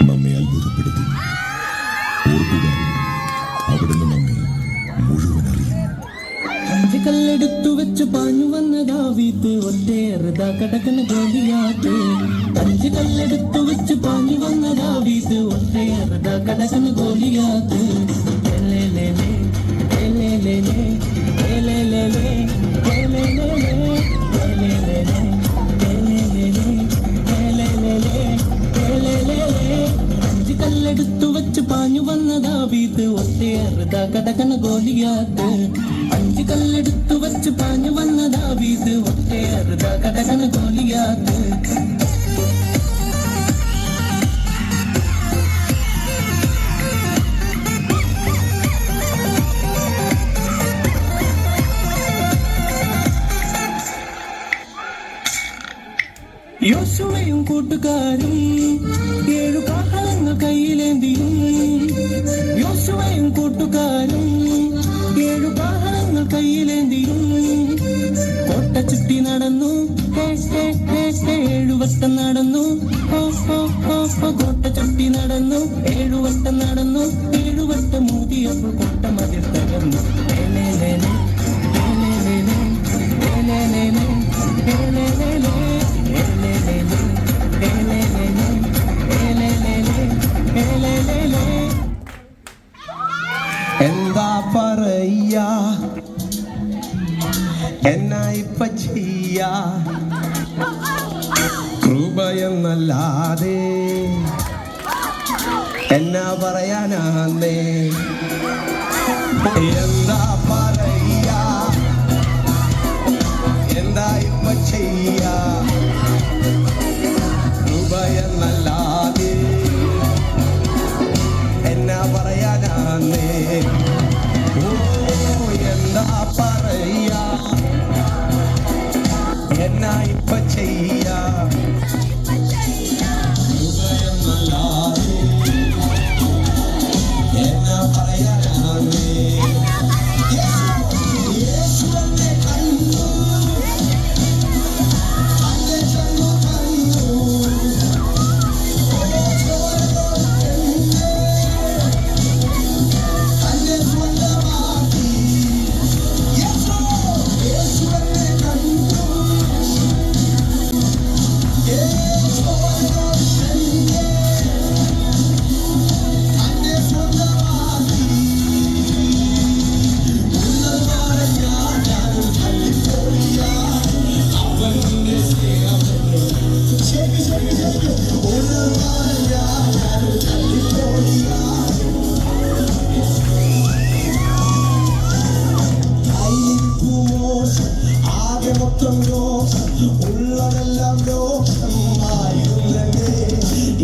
നമ്മെ അത്ഭുതപ്പെടുത്തി ഓർക്കുക അവിടുന്ന് നമ്മെ മുഴുവൻ അറിയുന്നു. കല്ലെടുത്തു വെച്ച് പാഞ്ഞു വന്നതാ വീത്ത് ഒറ്റേറുത കടക്കണ ഗോലിയാത്ത് അഞ്ച് കല്ലെടുത്തു വെച്ച് പാഞ്ഞു വന്നതാ വീത്ത് ഒറ്റേറുത കടക്കണ ഗോലിയാത്ത് അഞ്ച് വെച്ച് പാഞ്ഞു വന്നതാ വീത് ഒറ്റേറുത കടകന ഗോലിയാത്ത് അഞ്ച് കല്ലെടുത്തു വെച്ച് പാഞ്ഞു വന്നതാ വീത് ഒറ്റേറുത കടകന ഗോലിയാത്ത് യോശുവയും കൂട്ടുകാരും കൂട്ടുകാരും ഏഴു വാഹനങ്ങൾ കയ്യിലേന്തിയും കോട്ട ചുറ്റി നടന്നു. ഏഴുവട്ടം നടന്നു. കോട്ട ചുറ്റി നടന്നു. ഏഴുവട്ടം നടന്നു. ഏഴുവട്ടം മൂതിയപ്പോൾ എന്നാ ഇപ്പ കൃപയെന്നല്ലാതെ എന്നാ പറയാനാന്നേ? എന്താ എന്നാ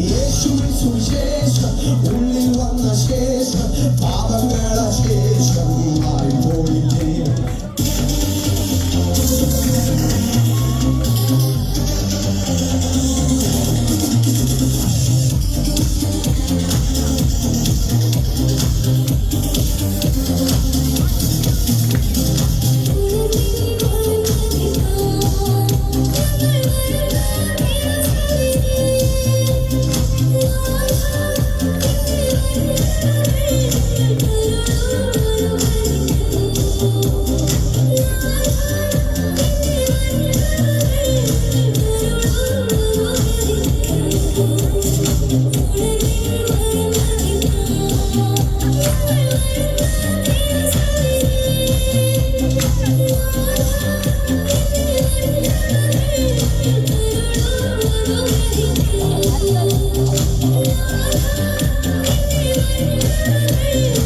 യേശുവിൻ സുവിശേഷം ഉള്ളിൽ വന്ന ശേഷം Thank you.